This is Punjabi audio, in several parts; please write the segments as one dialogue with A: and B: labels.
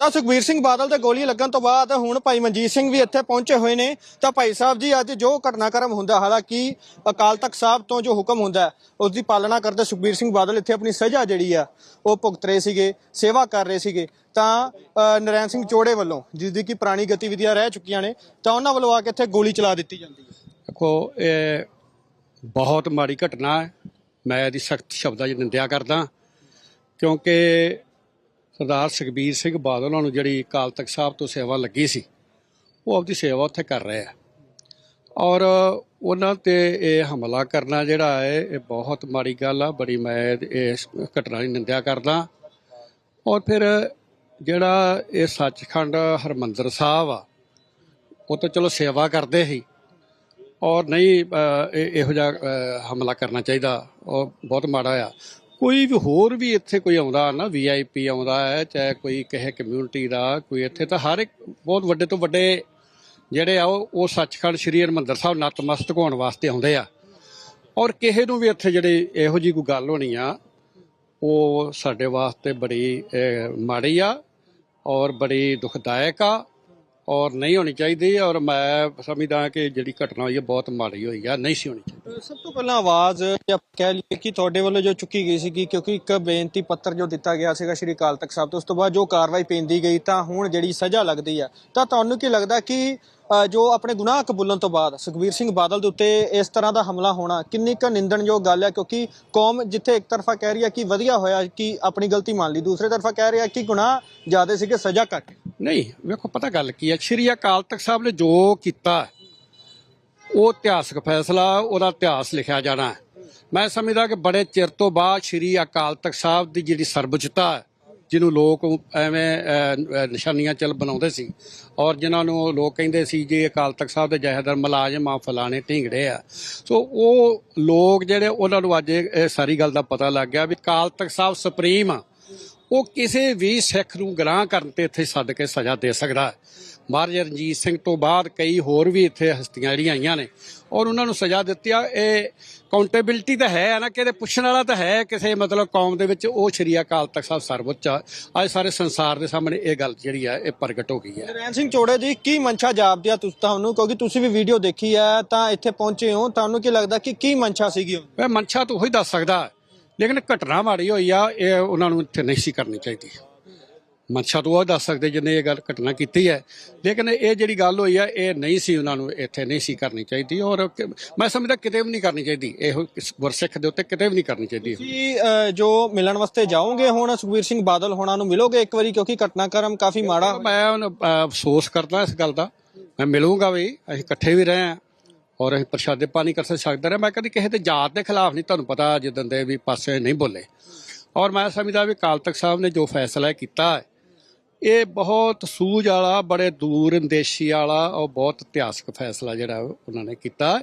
A: ਤਾਂ ਸੁਖਬੀਰ ਸਿੰਘ ਬਾਦਲ ਦੇ ਗੋਲੀ ਲੱਗਣ ਤੋਂ ਬਾਅਦ ਹੁਣ ਭਾਈ ਮਨਜੀਤ ਸਿੰਘ ਵੀ ਇੱਥੇ ਪਹੁੰਚੇ ਹੋਏ ਨੇ। ਤਾਂ ਭਾਈ ਸਾਹਿਬ ਜੀ ਅੱਜ ਜੋ ਘਟਨਾਕ੍ਰਮ ਹੁੰਦਾ ਹਾਲਾਂਕਿ ਅਕਾਲ ਤਖਤ ਸਾਹਿਬ ਤੋਂ ਜੋ ਹੁਕਮ ਹੁੰਦਾ ਉਸ ਦੀ ਪਾਲਣਾ ਕਰਦੇ ਸੁਖਬੀਰ ਸਿੰਘ ਬਾਦਲ ਇੱਥੇ ਆਪਣੀ ਸਜ਼ਾ ਜਿਹੜੀ ਆ ਉਹ ਭੁਗਤ ਰਹੇ ਸੀਗੇ ਸੇਵਾ ਕਰ ਰਹੇ ਸੀਗੇ। ਤਾਂ ਅ, ਨਰੈਣ ਸਿੰਘ ਚੋੜੇ ਵੱਲੋਂ ਜਿਸ ਦੀ ਕਿ ਪੁਰਾਣੀ ਗਤੀਵਿਧੀਆਂ ਰਹਿ ਚੁੱਕੀਆਂ ਨੇ ਤਾਂ ਉਹਨਾਂ ਵੱਲੋਂ ਆ ਕੇ ਇੱਥੇ ਗੋਲੀ ਚਲਾ ਦਿੱਤੀ ਜਾਂਦੀ ਹੈ।
B: ਦੇਖੋ ਇਹ ਬਹੁਤ ਮਾੜੀ ਘਟਨਾ ਹੈ। ਮੈਂ ਇਹਦੀ ਸਖਤ ਸ਼ਬਦਾਂ 'ਚ ਨਿੰਦਿਆ ਕਰਦਾ ਕਿਉਂਕਿ ਸਰਦਾਰ ਸੁਖਬੀਰ ਸਿੰਘ ਬਾਦਲ ਉਹਨਾਂ ਨੂੰ ਜਿਹੜੀ ਅਕਾਲ ਤਖਤ ਸਾਹਿਬ ਤੋਂ ਸੇਵਾ ਲੱਗੀ ਸੀ, ਉਹ ਆਪਦੀ ਸੇਵਾ ਉੱਥੇ ਕਰ ਰਹੇ ਆ। ਔਰ ਉਹਨਾਂ ਤੇ ਇਹ ਹਮਲਾ ਕਰਨਾ ਜਿਹੜਾ ਹੈ, ਇਹ ਬਹੁਤ ਮਾੜੀ ਗੱਲ ਆ, ਬੜੀ ਮੈਂ ਇਸ ਘਟਨਾ ਦੀ ਨਿੰਦਿਆ ਕਰਦਾ। ਔਰ ਫਿਰ ਜਿਹੜਾ ਇਹ ਸੱਚਖੰਡ ਹਰਮੰਦਰ ਸਾਹਿਬ ਆ, ਉਹ ਤਾਂ ਚਲੋ ਸੇਵਾ ਕਰਦੇ ਸੀ। ਔਰ ਨਹੀਂ ਇਹੋ ਜਿਹਾ ਹਮਲਾ ਕਰਨਾ ਚਾਹੀਦਾ। ਉਹ ਬਹੁਤ ਮਾੜਾ ਆ। ਕੋਈ ਵੀ ਹੋਰ ਵੀ ਇੱਥੇ ਕੋਈ ਆਉਂਦਾ ਨਾ ਵੀਆਈਪੀ ਆਉਂਦਾ ਹੈ, ਚਾਹੇ ਕੋਈ ਕਿਸੇ ਕਮਿਊਨਿਟੀ ਦਾ, ਕੋਈ ਇੱਥੇ ਤਾਂ ਹਰ ਇੱਕ ਬਹੁਤ ਵੱਡੇ ਤੋਂ ਵੱਡੇ ਜਿਹੜੇ ਆ, ਉਹ ਉਹ ਸੱਚਖੰਡ ਸ੍ਰੀ ਹਰਿਮੰਦਰ ਸਾਹਿਬ ਨਤਮਸਤਕ ਹੋਣ ਵਾਸਤੇ ਆਉਂਦੇ ਆ। ਔਰ ਕਿਸੇ ਨੂੰ ਵੀ ਇੱਥੇ ਜਿਹੜੇ ਇਹੋ ਜੀ ਕੋਈ ਗੱਲ ਹੋਣੀ ਆ, ਉਹ ਸਾਡੇ ਵਾਸਤੇ ਬੜੀ ਮਾੜੀ ਆ ਔਰ ਬੜੀ ਦੁਖਦਾਇਕ ਆ। ਔਰ ਨਹੀਂ ਹੋਣੀ ਚਾਹੀਦੀ ਔਰ ਮੈਂ ਸਮਝਦਾ ਕਿ ਜਿਹੜੀ ਘਟਨਾ ਹੋਈ ਹੈ ਬਹੁਤ ਮਾੜੀ ਹੋਈ ਹੈ ਨਹੀਂ ਸੀ ਹੋਣੀ ਚਾਹੀਦੀ।
A: ਸਭ ਤੋਂ ਪਹਿਲਾਂ ਆਵਾਜ਼ ਜੇ ਕਹਿ ਲਈਏ ਕਿ ਤੁਹਾਡੇ ਵੱਲੋਂ ਜੋ ਚੁੱਕੀ ਗਈ ਸੀ ਕਿਉਂਕਿ ਇੱਕ ਬੇਨਤੀ ਪੱਤਰ ਜੋ ਦਿੱਤਾ ਗਿਆ ਸੀਗਾ ਸ਼੍ਰੀ ਅਕਾਲ ਤਖਤ ਸਾਹਿਬ ਤੋਂ, ਉਸ ਤੋਂ ਬਾਅਦ ਜੋ ਕਾਰਵਾਈ ਪੈਂਦੀ ਗਈ, ਤਾਂ ਹੁਣ ਜਿਹੜੀ ਸਜ਼ਾ ਲੱਗਦੀ ਆ। ਤਾਂ ਤੁਹਾਨੂੰ ਕੀ ਲੱਗਦਾ ਕਿ ਜੋ ਆਪਣੇ ਗੁਨਾਹ ਕਬੂਲਣ ਤੋਂ ਬਾਅਦ ਸੁਖਬੀਰ ਸਿੰਘ ਬਾਦਲ ਦੇ ਉੱਤੇ ਇਸ ਤਰ੍ਹਾਂ ਦਾ ਹਮਲਾ ਹੋਣਾ ਕਿੰਨੀ ਕੁ ਨਿੰਦਣਯੋਗ ਗੱਲ ਹੈ ਕਿਉਂਕਿ ਕੌਮ ਜਿੱਥੇ ਇੱਕ ਤਰਫਾ ਕਹਿ ਰਹੀ ਹੈ ਕਿ ਵਧੀਆ ਹੋਇਆ ਕਿ ਆਪਣੀ ਗਲਤੀ ਮੰਨ ਲਈ, ਦੂਸਰੇ ਤਰਫਾ ਕਹਿ ਰਿਹਾ ਕਿ ਗੁਨਾਹ ਜ਼ਿਆਦਾ ਸੀਗੇ, ਸਜ਼ਾ ਘੱਟ।
B: ਨਹੀਂ ਵੇਖੋ ਪਤਾ ਗੱਲ ਕੀ ਹੈ ਸ਼੍ਰੀ ਅਕਾਲ ਤਖਤ ਸਾਹਿਬ ਨੇ ਜੋ ਕੀਤਾ ਉਹ ਇਤਿਹਾਸਕ ਫੈਸਲਾ ਉਹਦਾ ਇਤਿਹਾਸ ਲਿਖਿਆ ਜਾਣਾ। ਮੈਂ ਸਮਝਦਾ ਕਿ ਬੜੇ ਚਿਰ ਤੋਂ ਬਾਅਦ ਸ਼੍ਰੀ ਅਕਾਲ ਤਖਤ ਸਾਹਿਬ ਦੀ ਜਿਹੜੀ ਸਰਬਉੱਚਤਾ ਜਿਹਨੂੰ ਲੋਕ ਐਵੇਂ ਅਹ, ਨਿਸ਼ਾਨੀਆਂ ਚੱਲ ਬਣਾਉਂਦੇ ਸੀ ਔਰ ਜਿਨ੍ਹਾਂ ਨੂੰ ਲੋਕ ਕਹਿੰਦੇ ਸੀ ਜੀ ਅਕਾਲ ਤਖਤ ਸਾਹਿਬ ਦੇ ਜਹੇਦਾਰ ਮੁਲਾਜ਼ਮ ਆ ਫਲਾਣੇ ਢੀਂਗੜੇ ਆ। ਸੋ ਉਹ ਲੋਕ ਜਿਹੜੇ ਉਹਨਾਂ ਨੂੰ ਅੱਜ ਇਹ ਇਹ ਸਾਰੀ ਗੱਲ ਦਾ ਪਤਾ ਲੱਗ ਗਿਆ ਵੀ ਅਕਾਲ ਤਖਤ ਸਾਹਿਬ ਸੁਪਰੀਮ ਆ। ਉਹ ਕਿਸੇ ਵੀ ਸਿੱਖ ਨੂੰ ਗੁਨਾਹ ਕਰਨ ਤੇ ਇੱਥੇ ਸੱਦ ਕੇ ਸਜ਼ਾ ਦੇ ਸਕਦਾ ਮਹਾਰਾਜਾ ਰਣਜੀਤ ਸਿੰਘ ਤੋਂ ਬਾਅਦ ਕਈ ਹੋਰ ਵੀ ਇੱਥੇ ਹਸਤੀਆਂ ਜਿਹੜੀਆਂ ਆਈਆਂ ਨੇ ਔਰ ਉਹਨਾਂ ਨੂੰ ਸਜ਼ਾ ਦਿੱਤੀ ਆ। ਇਹ ਕਾਊਂਟੇਬਿਲਟੀ ਤਾਂ ਹੈ ਨਾ ਕਿ ਇਹਦੇ ਪੁੱਛਣ ਵਾਲਾ ਤਾਂ ਹੈ ਕਿਸੇ ਮਤਲਬ ਕੌਮ ਦੇ ਵਿੱਚ ਉਹ ਸ਼੍ਰੀ ਅਕਾਲ ਤਖਤ ਸਾਹਿਬ ਸਰਵਉੱਚ ਆ। ਅੱਜ ਸਾਰੇ ਸੰਸਾਰ ਦੇ ਸਾਹਮਣੇ ਇਹ ਗੱਲ ਜਿਹੜੀ ਆ ਇਹ ਪ੍ਰਗਟ ਹੋ ਗਈ ਹੈ
A: ਨਰੈਣ ਸਿੰਘ ਚੋੜੇ ਜੀ ਕੀ ਮਨਸ਼ਾ ਜਾਪ ਦਿਆ ਤੁਸੀਂ ਤੁਹਾਨੂੰ ਕਿਉਂਕਿ ਤੁਸੀਂ ਵੀ ਵੀਡੀਓ ਦੇਖੀ ਹੈ ਤਾਂ ਇੱਥੇ ਪਹੁੰਚੇ ਹੋ ਤੁਹਾਨੂੰ ਕੀ ਲੱਗਦਾ ਕਿ ਕੀ ਮਨਸ਼ਾ ਸੀਗੀ ਉਹ?
B: ਮੈਂ ਮਨਸ਼ਾ ਤਾਂ ਉਹੀ ਦੱਸ ਸਕਦਾ। ਲੇਕਿਨ ਘਟਨਾ ਮਾੜੀ ਹੋਈ ਆ ਇਹ ਉਹਨਾਂ ਨੂੰ ਇੱਥੇ ਨਹੀਂ ਸੀ ਕਰਨੀ ਚਾਹੀਦੀ। ਮਨਸ਼ਾ ਤੋਂ ਉਹ ਦੱਸ ਸਕਦੇ ਜਿਹਨੇ ਇਹ ਗੱਲ ਘਟਨਾ ਕੀਤੀ ਹੈ। ਲੇਕਿਨ ਇਹ ਜਿਹੜੀ ਗੱਲ ਹੋਈ ਆ ਇਹ ਨਹੀਂ ਸੀ ਉਹਨਾਂ ਨੂੰ ਇੱਥੇ ਨਹੀਂ ਸੀ ਕਰਨੀ ਚਾਹੀਦੀ ਔਰ ਕਿ- ਮੈਂ ਸਮਝਦਾ ਕਿਤੇ ਵੀ ਨਹੀਂ ਕਰਨੀ ਚਾਹੀਦੀ। ਇਹੋ ਇਸ ਗੁਰਸਿੱਖ ਦੇ ਉੱਤੇ ਕਿਤੇ ਵੀ ਨਹੀਂ ਕਰਨੀ ਚਾਹੀਦੀ।
A: ਤੁਸੀਂ ਅਹ, ਜੋ ਮਿਲਣ ਵਾਸਤੇ ਜਾਓਗੇ ਹੁਣ ਸੁਖਬੀਰ ਸਿੰਘ ਬਾਦਲ ਹੋਣਾ ਨੂੰ ਮਿਲੋਗੇ ਇੱਕ ਵਾਰੀ ਕਿਉਂਕਿ ਘਟਨਾਕ੍ਰਮ ਕਾਫੀ ਮਾੜਾ
B: ਮੈਂ ਹੁਣ, ਅਫਸੋਸ ਕਰਦਾ ਇਸ ਗੱਲ ਦਾ। ਮੈਂ ਮਿਲੂੰਗਾ ਵੀ ਅਸੀਂ ਇਕੱਠੇ ਵੀ ਰਹੇ ਆ ਔਰ ਅਸੀਂ ਪ੍ਰਸ਼ਾਦੇ ਪਾਣੀ ਕਰ ਸਕਦਾ ਰਿਹਾ। ਮੈਂ ਕਦੀ ਕਿਸੇ ਤੇ ਜਾਤ ਦੇ ਖਿਲਾਫ ਨਹੀਂ ਤੁਹਾਨੂੰ ਪਤਾ ਜਿੱਦਣ ਦੇ ਵੀ ਪਾਸੇ ਨਹੀਂ ਬੋਲੇ। ਔਰ ਮੈਂ ਸਮਝਦਾ ਵੀ ਕਾਲ ਤਖਤ ਸਾਹਿਬ ਨੇ ਜੋ ਫੈਸਲਾ ਕੀਤਾ ਹੈ, ਇਹ ਬਹੁਤ ਸੂਝ ਵਾਲਾ, ਬੜੇ ਦੂਰ ਅੰਦੇਸ਼ੀ ਵਾਲਾ ਔਰ ਬਹੁਤ ਇਤਿਹਾਸਕ ਫੈਸਲਾ ਜਿਹੜਾ ਉਹਨਾਂ ਨੇ ਕੀਤਾ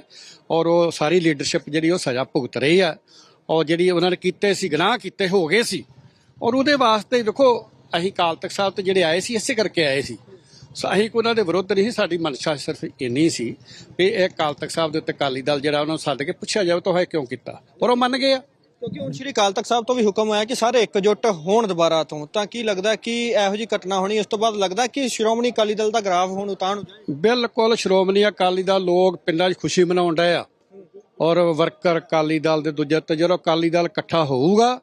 B: ਔਰ ਉਹ ਸਾਰੀ ਲੀਡਰਸ਼ਿਪ ਜਿਹੜੀ ਉਹ ਸਜ਼ਾ ਭੁਗਤ ਰਹੀ ਆ ਔਰ ਜਿਹੜੀ ਉਹਨਾਂ ਨੇ ਕੀਤੇ ਸੀ, ਗੁਨਾਹ ਕੀਤੇ ਹੋ ਗਏ ਸੀ। ਔਰ ਉਹਦੇ ਵਾਸਤੇ ਦੇਖੋ ਅਸੀਂ ਕਾਲ ਤਖਤ ਸਾਹਿਬ ਤੇ ਜਿਹੜੇ ਆਏ ਸੀ, ਇਸੇ ਕਰਕੇ ਆਏ ਸੀ। ਅਸੀਂ ਉਹਨਾਂ ਦੇ ਵਿਰੁੱਧ ਨਹੀਂ ਸਾਡੀ ਮਨਸ਼ਾ ਸਿਰਫ ਇੰਨੀ ਸੀ ਵੀ ਇਹ ਅਕਾਲ ਤਖਤ ਸਾਹਿਬ ਦੇ ਉੱਤੇ ਅਕਾਲੀ ਦਲ ਜਿਹੜਾ ਉਹਨਾਂ ਨੂੰ ਸੱਦ ਕੇ ਪੁੱਛਿਆ ਜਾਵੇ ਤਾਂ ਇਹ ਕਿਉਂ ਕੀਤਾ। ਔਰ ਉਹ ਮੰਨ ਗਏ ਆ।
A: ਕਿਉਂਕਿ ਹੁਣ ਸ਼੍ਰੀ ਅਕਾਲ ਤਖਤ ਸਾਹਿਬ ਤੋਂ ਵੀ ਹੁਕਮ ਆਇਆ ਕਿ ਸਾਰੇ ਇਕਜੁੱਟ ਹੋਣ ਦੁਬਾਰਾ ਤੋਂ। ਤਾਂ ਕੀ ਲੱਗਦਾ ਕਿ ਇਹੋ ਜੀ ਘਟਨਾ ਹੋਣੀ ਉਸ ਤੋਂ ਬਾਅਦ ਲੱਗਦਾ ਕਿ ਸ਼੍ਰੋਮਣੀ ਅਕਾਲੀ ਦਲ ਦਾ ਗ੍ਰਾਫ ਹੁਣ ਉਤਾਣ
B: ਬਿਲਕੁਲ ਸ਼੍ਰੋਮਣੀ ਅਕਾਲੀ ਦਲ ਲੋਕ ਪਿੰਡਾਂ 'ਚ ਖੁਸ਼ੀ ਮਨਾਉਣ ਡਏ ਆ। ਔਰ ਵਰਕਰ ਅਕਾਲੀ ਦਲ ਦੇ ਦੂਜੇ ਤੇ ਜਦੋਂ ਅਕਾਲੀ ਦਲ ਇਕੱਠਾ ਹੋਊਗਾ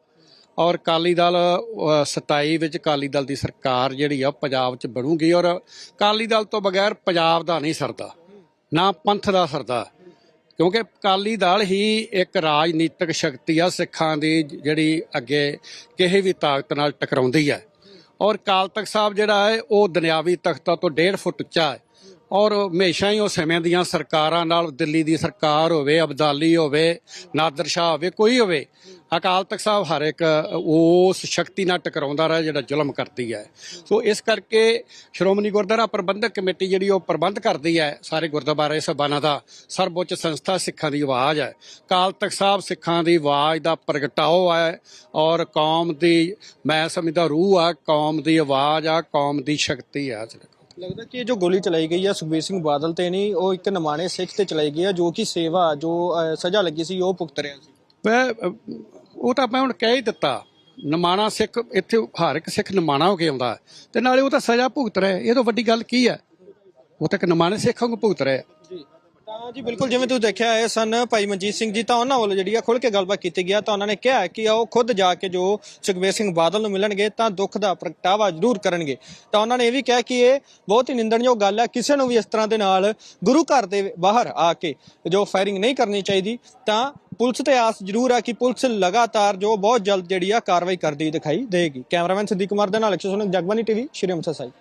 B: ਔਰ ਅਕਾਲੀ ਦਲ ਅਹ, 27 ਵਿੱਚ ਅਕਾਲੀ ਦਲ ਦੀ ਸਰਕਾਰ ਜਿਹੜੀ ਆ ਉਹ ਪੰਜਾਬ 'ਚ ਬਣੂਗੀ ਔਰ ਅਕਾਲੀ ਦਲ ਤੋਂ ਬਗੈਰ ਪੰਜਾਬ ਦਾ ਨਹੀਂ ਸਰਦਾ ਨਾ ਪੰਥ ਦਾ ਸਰਦਾ। ਕਿਉਂਕਿ ਅਕਾਲੀ ਦਲ ਹੀ ਇੱਕ ਰਾਜਨੀਤਿਕ ਸ਼ਕਤੀ ਆ ਸਿੱਖਾਂ ਦੀ ਜਿਹੜੀ ਅੱਗੇ ਕਿਸੇ ਵੀ ਤਾਕਤ ਨਾਲ ਟਕਰਾਉਂਦੀ ਹੈ ਔਰ ਅਕਾਲ ਤਖਤ ਸਾਹਿਬ ਜਿਹੜਾ ਹੈ ਉਹ ਦੁਨਿਆਵੀ ਤਖਤਾਂ ਤੋਂ 1.5 ਫੁੱਟ ਉੱਚਾ ਹੈ। ਔਰ ਹਮੇਸ਼ਾ ਹੀ ਉਹ ਸਮੇਂ ਦੀਆਂ ਸਰਕਾਰਾਂ ਨਾਲ ਦਿੱਲੀ ਦੀ ਸਰਕਾਰ ਹੋਵੇ, ਅਬਦਾਲੀ ਹੋਵੇ, ਨਾਦਰ ਸ਼ਾਹ ਹੋਵੇ, ਕੋਈ ਹੋਵੇ, ਅਕਾਲ ਤਖਤ ਸਾਹਿਬ ਹਰ ਇੱਕ, ਉਸ ਸ਼ਕਤੀ ਨਾਲ ਟਕਰਾਉਂਦਾ ਰਿਹਾ ਜਿਹੜਾ ਜ਼ੁਲਮ ਕਰਦੀ ਹੈ। ਸੋ ਇਸ ਕਰਕੇ ਸ਼੍ਰੋਮਣੀ ਗੁਰਦੁਆਰਾ ਪ੍ਰਬੰਧਕ ਕਮੇਟੀ ਜਿਹੜੀ ਉਹ ਪ੍ਰਬੰਧ ਕਰਦੀ ਹੈ, ਸਾਰੇ ਗੁਰਦੁਆਰੇ ਸਭਾਨਾਂ ਦਾ, ਸਰਵਉੱਚ ਸੰਸਥਾ ਸਿੱਖਾਂ ਦੀ ਆਵਾਜ਼ ਹੈ। ਅਕਾਲ ਤਖਤ ਸਾਹਿਬ ਸਿੱਖਾਂ ਦੀ ਆਵਾਜ਼ ਦਾ ਪ੍ਰਗਟਾਓ ਹੈ ਔਰ ਕੌਮ ਦੀ, ਮੈਂ ਸਮਝਦਾ ਰੂਹ ਆ, ਕੌਮ ਦੀ ਆਵਾਜ਼ ਆ, ਕੌਮ ਦੀ ਸ਼ਕਤੀ ਆ
A: ਲੱਗਦਾ ਕਿ ਇਹ ਜੋ ਗੋਲੀ ਚਲਾਈ ਗਈ ਹੈ ਸੁਖਬੀਰ ਸਿੰਘ ਬਾਦਲ ਤੇ ਨਹੀਂ ਉਹ ਇੱਕ ਨਮਾਣੇ ਸਿੱਖ ਤੇ ਚਲਾਈ ਗਈ ਹੈ ਜੋ ਕਿ ਸੇਵਾ ਜੋ ਸਜ਼ਾ ਲੱਗੀ ਸੀ ਉਹ ਭੁਗਤ ਰਿਹਾ ਸੀ।
B: ਮੈਂ ਉਹ ਤਾਂ ਮੈਂ ਹੁਣ ਕਹਿ ਹੀ ਦਿੱਤਾ ਨਿਮਾਣਾ ਸਿੱਖ ਇੱਥੇ ਹਰ ਇੱਕ ਸਿੱਖ ਨਿਮਾਣਾ ਹੋ ਕੇ ਆਉਂਦਾ ਤੇ ਨਾਲੇ ਉਹ ਤਾਂ ਸਜ਼ਾ ਭੁਗਤ ਰਿਹਾ। ਇਹ ਤੋਂ ਵੱਡੀ ਗੱਲ ਕੀ ਹੈ? ਉਹ ਤਾਂ ਇੱਕ ਨਿਮਾਣੇ ਸਿੱਖਾਂ ਨੂੰ ਭੁਗਤ ਰਿਹਾ ਹੈ।
A: ਜੀ, ਬਿਲਕੁਲ ਜਿਵੇਂ ਤੁਸੀਂ ਦੇਖਿਆ ਹੈ ਸਨ ਭਾਈ ਮਨਜੀਤ ਸਿੰਘ ਜੀ, ਤਾਂ ਉਹਨਾਂ ਵੱਲੋਂ ਜਿਹੜੀ ਆ ਖੁੱਲ ਕੇ ਗੱਲਬਾਤ ਕੀਤੀ ਗਿਆ ਤਾਂ ਉਹਨਾਂ ਨੇ ਕਿਹਾ ਕਿ ਉਹ ਖੁਦ ਜਾ ਕੇ ਜੋ ਸੁਖਬੀਰ ਸਿੰਘ ਬਾਦਲ ਨੂੰ ਮਿਲਣਗੇ, ਤਾਂ ਦੁੱਖ ਦਾ ਪ੍ਰਗਟਾਵਾ ਜ਼ਰੂਰ ਕਰਨਗੇ ਤਾਂ ਉਹਨਾਂ ਨੇ ਇਹ ਵੀ ਕਿਹਾ ਕਿ ਇਹ ਬਹੁਤ ਹੀ ਨਿੰਦਣਯੋਗ ਗੱਲ ਹੈ ਕਿਸੇ ਨੂੰ ਵੀ ਇਸ ਤਰ੍ਹਾਂ ਦੇ ਨਾਲ ਗੁਰੂ ਘਰ ਦੇ ਬਾਹਰ ਆ ਕੇ ਜੋ ਫਾਇਰਿੰਗ ਨਹੀਂ ਕਰਨੀ ਚਾਹੀਦੀ, ਤਾਂ ਪੁਲਿਸ ਤੇ ਆਸ ਜ਼ਰੂਰ ਆ ਕਿ ਪੁਲਿਸ ਲਗਾਤਾਰ ਜੋ ਬਹੁਤ ਜਲਦ ਜਿਹੜੀ ਆ ਕਾਰਵਾਈ ਕਰਦੀ ਦਿਖਾਈ ਦੇਗੀ ਕੈਮਰਾਮੈਨ ਸੰਦੀਪ ਕੁਮਾਰ ਦੇ ਨਾਲ ਅਕਸ਼ੇ ਸੋਨਕ ਜਗਬਾਨੀ ਟੀਵੀ, ਸ਼੍ਰੀ ਅੰਮ੍ਰਿਤਸਰ ਸਾਹਿਬ